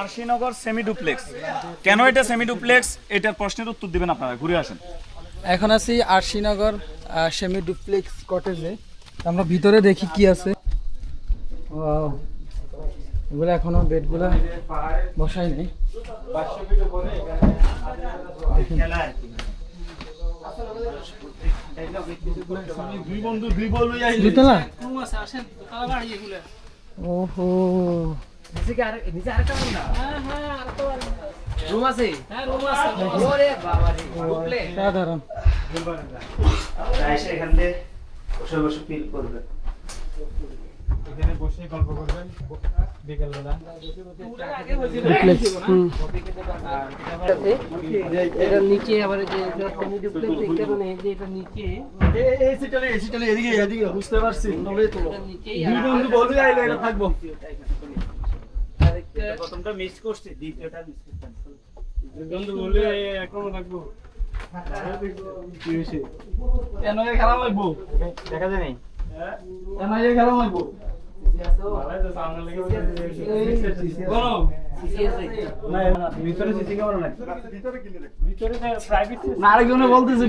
Arshinagar semi duplex কেন এটা semi duplex এটার প্রশ্নের উত্তর দিবেন আপনারা ঘুরে আসেন। এখন আছি আরশিনগর সেমি ডুপ্লেক্স কটেজে আমরা ভিতরে দেখি কি আছে। এগুলো এখনও বেডগুলো বসাই নেই। দুই বন্ধু দুই বল দুতলা ওহো। রুম আছে? ওরে বাবা রে সাধারণ। এসে এখান থেকে বসে বসে ফিল করবেন। ডুপ্লেক্স এটা নিচে আবার যে ডুপ্লেক্স দেখতে মানে যে এটা নিচে। বুঝতে পারছি। এটা নিচেই দুই বন্ধু আইলে এটা থাকব। প্রথমটা মিস করছি দ্বিতীয়টা মিস করতাম বন্ধু বললে এখন থাকব। খেলা লাগবো দেখা যায় নাই। খেলা লাগবো ভিতরে নাই। ভিতরে প্রাইভেট আরেকজনে বলতেছে